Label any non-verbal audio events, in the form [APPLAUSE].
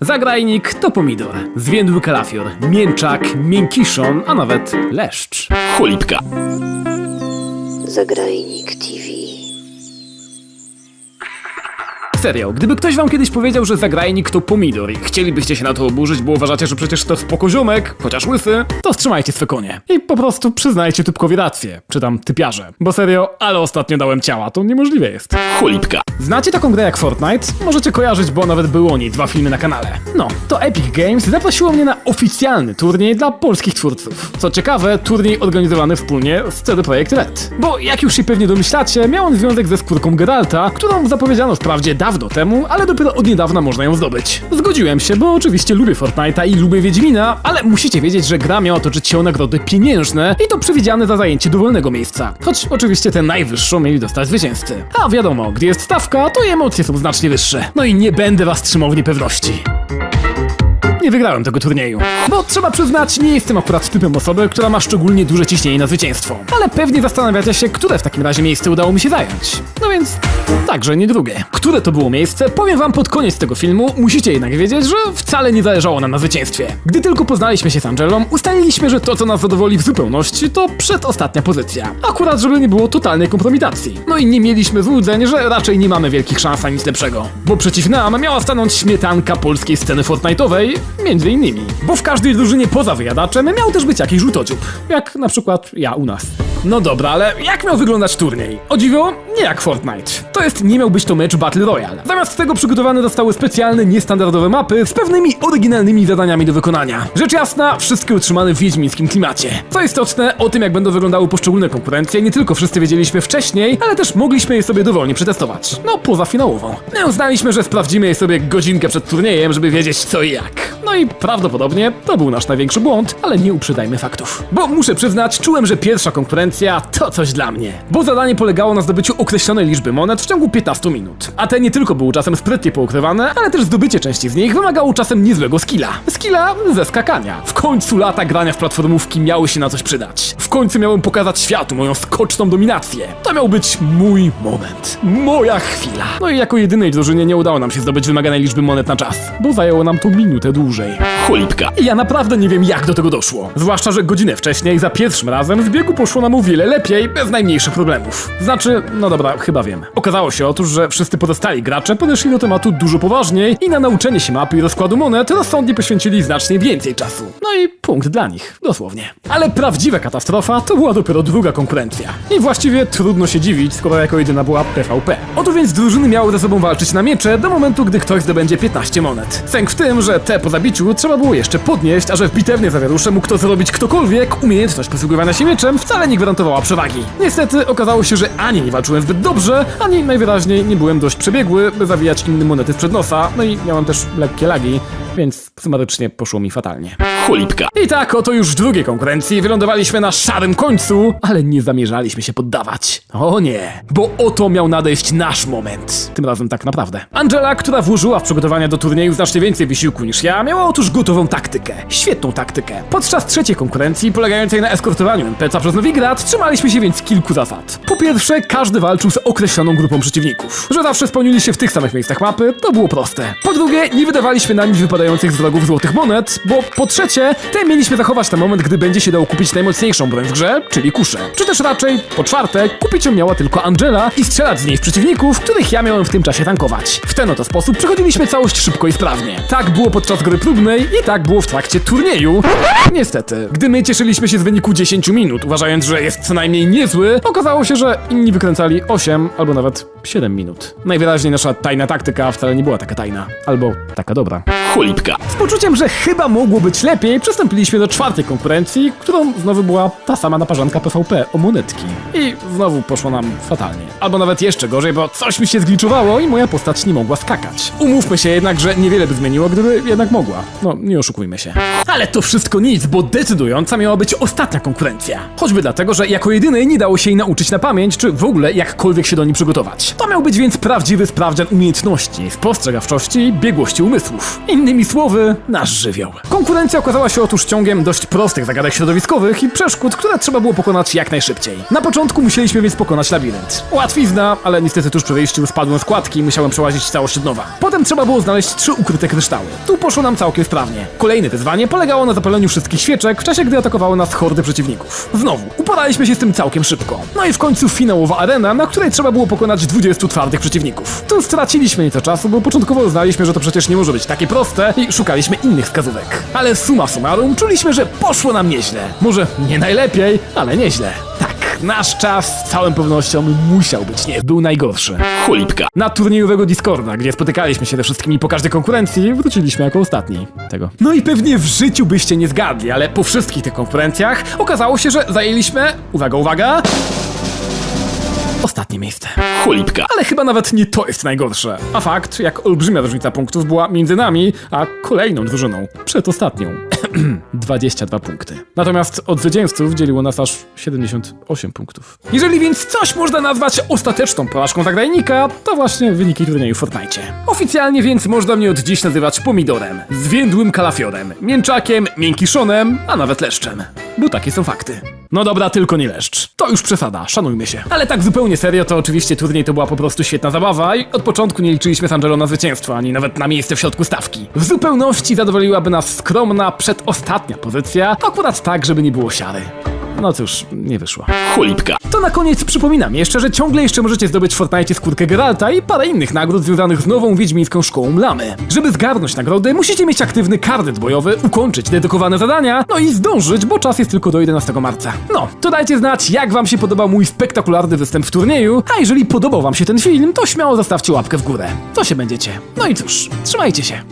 Zagrajnik to pomidor, zwiędły kalafior, mięczak, miękiszon, a nawet leszcz. Cholipka. Zagrajnik TV. Serio, gdyby ktoś wam kiedyś powiedział, że zagrajnik to pomidor i chcielibyście się na to oburzyć, bo uważacie, że przecież to spokoziomek, chociaż łysy, to wstrzymajcie swe konie. I po prostu przyznajcie typkowi rację, czy tam typiarze. Bo serio, ale ostatnio dałem ciała, to niemożliwe jest. Cholipka. Znacie taką grę jak Fortnite? Możecie kojarzyć, bo nawet były o niej dwa filmy na kanale. No, to Epic Games zaprosiło mnie na oficjalny turniej dla polskich twórców. Co ciekawe, turniej organizowany wspólnie z CD Projekt Red. Bo jak już się pewnie domyślacie, miał on związek ze skórką Geralta, którą zapowiedziano wprawdzie dawno temu, ale dopiero od niedawna można ją zdobyć. Zgodziłem się, bo oczywiście lubię Fortnite'a i lubię Wiedźmina, ale musicie wiedzieć, że gra miała toczyć się o nagrody pieniężne i to przewidziane za zajęcie dowolnego miejsca. Choć oczywiście tę najwyższą mieli dostać zwycięzcy. A wiadomo, gdy jest stawka, to emocje są znacznie wyższe. No i nie będę was trzymał w niepewności. Nie wygrałem tego turnieju. Bo trzeba przyznać, nie jestem akurat typem osoby, która ma szczególnie duże ciśnienie na zwycięstwo. Ale pewnie zastanawiacie się, które w takim razie miejsce udało mi się zająć. No więc, także nie drugie. Które to było miejsce, powiem wam pod koniec tego filmu, musicie jednak wiedzieć, że wcale nie zależało nam na zwycięstwie. Gdy tylko poznaliśmy się z Angelą, ustaliliśmy, że to, co nas zadowoli w zupełności, to przedostatnia pozycja. Akurat, żeby nie było totalnej kompromitacji. No i nie mieliśmy złudzeń, że raczej nie mamy wielkich szans na nic lepszego. Bo przeciw nam miała stanąć śmietanka polskiej sceny Fortnite'owej, między innymi. Bo w każdej drużynie poza wyjadaczem miał też być jakiś żółtodziób. Jak na przykład ja u nas. No dobra, ale jak miał wyglądać turniej? O dziwo, nie jak Fortnite. To jest, nie miał być to mecz Battle Royale. Zamiast tego przygotowane zostały specjalne, niestandardowe mapy z pewnymi oryginalnymi zadaniami do wykonania. Rzecz jasna, wszystkie utrzymane w wiedźmińskim klimacie. Co istotne, o tym jak będą wyglądały poszczególne konkurencje, nie tylko wszyscy wiedzieliśmy wcześniej, ale też mogliśmy je sobie dowolnie przetestować. No, poza finałową. My uznaliśmy, że sprawdzimy je sobie godzinkę przed turniejem, żeby wiedzieć co i jak. I prawdopodobnie to był nasz największy błąd, ale nie uprzedzajmy faktów. Bo muszę przyznać, czułem, że pierwsza konkurencja to coś dla mnie. Bo zadanie polegało na zdobyciu określonej liczby monet w ciągu 15 minut. A te nie tylko były czasem sprytnie poukrywane, ale też zdobycie części z nich wymagało czasem niezłego skilla. Skilla ze skakania. W końcu lata grania w platformówki miały się na coś przydać. W końcu miałem pokazać światu moją skoczną dominację. To miał być mój moment. Moja chwila. No i jako jedynej drużynie nie udało nam się zdobyć wymaganej liczby monet na czas, bo zajęło nam to minutę dłużej. Cholipka. I ja naprawdę nie wiem, jak do tego doszło. Zwłaszcza, że godzinę wcześniej, za pierwszym razem, w biegu poszło nam o wiele lepiej, bez najmniejszych problemów. Znaczy, no dobra, chyba wiem. Okazało się otóż, że wszyscy pozostali gracze podeszli do tematu dużo poważniej i na nauczenie się mapy i rozkładu monet rozsądnie poświęcili znacznie więcej czasu. No i punkt dla nich, dosłownie. Ale prawdziwa katastrofa to była dopiero druga konkurencja. I właściwie trudno się dziwić, skoro jako jedyna była PvP. Oto więc drużyny miały ze sobą walczyć na miecze do momentu, gdy ktoś zdobędzie 15 monet. Sęk w tym, że te po zabiciu trzeba było jeszcze podnieść, a że w bitewnej zawierusze mógł to zrobić ktokolwiek, umiejętność posługiwania się mieczem wcale nie gwarantowała przewagi. Niestety okazało się, że ani nie walczyłem zbyt dobrze, ani najwyraźniej nie byłem dość przebiegły, by zawijać inne monety sprzed nosa, no i miałem też lekkie lagi, więc sumarycznie poszło mi fatalnie. Cholipka. I tak oto już w drugiej konkurencji wylądowaliśmy na szarym końcu, ale nie zamierzaliśmy się poddawać. O nie, bo oto miał nadejść nasz moment. Tym razem tak naprawdę. Angela, która włożyła w przygotowania do turnieju znacznie więcej wysiłku niż ja, miała otóż gotową taktykę. Świetną taktykę. Podczas trzeciej konkurencji, polegającej na eskortowaniu NPC przez Nowigrad, trzymaliśmy się więc kilku zasad. Po pierwsze, każdy walczył z określoną grupą przeciwników. Że zawsze spełnili się w tych samych miejscach mapy, to było proste. Po drugie, nie wydawaliśmy na nic wypadających z wrogów złotych monet, bo po trzecie, te mieliśmy zachować na moment, gdy będzie się dało kupić najmocniejszą broń w grze, czyli kuszę. Czy też raczej, po czwarte, kupić ją miała tylko Angela i strzelać z niej w przeciwników, których ja miałem w tym czasie tankować. W ten oto sposób przechodziliśmy całość szybko i sprawnie. Tak było podczas gry próbnej i tak było w trakcie turnieju. Niestety, gdy my cieszyliśmy się z wyniku 10 minut, uważając, że jest co najmniej niezły, okazało się, że inni wykręcali 8 albo nawet 7 minut. Najwyraźniej nasza tajna taktyka wcale nie była taka tajna, albo taka dobra. Z poczuciem, że chyba mogło być lepiej, przystąpiliśmy do czwartej konkurencji, którą znowu była ta sama naparzanka PvP o monetki. I znowu poszło nam fatalnie. Albo nawet jeszcze gorzej, bo coś mi się zgliczowało i moja postać nie mogła skakać. Umówmy się jednak, że niewiele by zmieniło, gdyby jednak mogła. No, nie oszukujmy się. Ale to wszystko nic, bo decydująca miała być ostatnia konkurencja. Choćby dlatego, że jako jedynej nie dało się jej nauczyć na pamięć, czy w ogóle jakkolwiek się do niej przygotować. To miał być więc prawdziwy sprawdzian umiejętności, spostrzegawczości, biegłości umysłów. Innymi Innymi słowy, nasz żywioł. Konkurencja okazała się otóż ciągiem dość prostych zagadek środowiskowych i przeszkód, które trzeba było pokonać jak najszybciej. Na początku musieliśmy więc pokonać labirynt. Łatwizna, ale niestety tuż przy wyjściu spadłem z kładki i musiałem przełazić całość od nowa. Potem trzeba było znaleźć trzy ukryte kryształy. Tu poszło nam całkiem sprawnie. Kolejne wyzwanie polegało na zapaleniu wszystkich świeczek w czasie, gdy atakowały nas hordy przeciwników. Znowu, uporaliśmy się z tym całkiem szybko. No i w końcu finałowa arena, na której trzeba było pokonać 20 twardych przeciwników. Tu straciliśmy nieco czasu, bo początkowo uznaliśmy, że to przecież nie może być takie proste i szukaliśmy innych wskazówek. Ale summa summarum czuliśmy, że poszło nam nieźle. Może nie najlepiej, ale nieźle. Tak, nasz czas z całą pewnością musiał być nie. Był najgorszy. Cholipka. Na turniejowego Discorda, gdzie spotykaliśmy się ze wszystkimi po każdej konkurencji, wróciliśmy jako ostatni tego. No i pewnie w życiu byście nie zgadli, ale po wszystkich tych konferencjach okazało się, że zajęliśmy, uwaga, uwaga, ostatnie miejsce. Cholipka. Ale chyba nawet nie to jest najgorsze. A fakt, jak olbrzymia różnica punktów była między nami, a kolejną drużyną, przedostatnią. [CLEARS THROAT] 22 punkty. Natomiast od zwycięzców dzieliło nas aż 78 punktów. Jeżeli więc coś można nazwać ostateczną porażką zagrajnika, to właśnie wyniki turnieju w Fortnite. Oficjalnie więc można mnie od dziś nazywać pomidorem, zwiędłym kalafiorem, mięczakiem, miękiszonem, a nawet leszczem. Bo takie są fakty. No dobra, tylko nie leszcz. To już przesada, szanujmy się. Ale tak zupełnie serio, to oczywiście turniej to była po prostu świetna zabawa i od początku nie liczyliśmy z Angelo na zwycięstwo, ani nawet na miejsce w środku stawki. W zupełności zadowoliłaby nas skromna, przedostatnia pozycja, akurat tak, żeby nie było siary. No cóż, nie wyszło. Cholipka. To na koniec przypominam jeszcze, że ciągle jeszcze możecie zdobyć w Fortnite skórkę Geralta i parę innych nagród związanych z nową wiedźmińską szkołą Lamy. Żeby zgarnąć nagrody, musicie mieć aktywny karnet bojowy, ukończyć dedykowane zadania, no i zdążyć, bo czas jest tylko do 11 marca. No, to dajcie znać, jak wam się podobał mój spektakularny występ w turnieju, a jeżeli podobał wam się ten film, to śmiało zostawcie łapkę w górę. To się będziecie. No i cóż, trzymajcie się.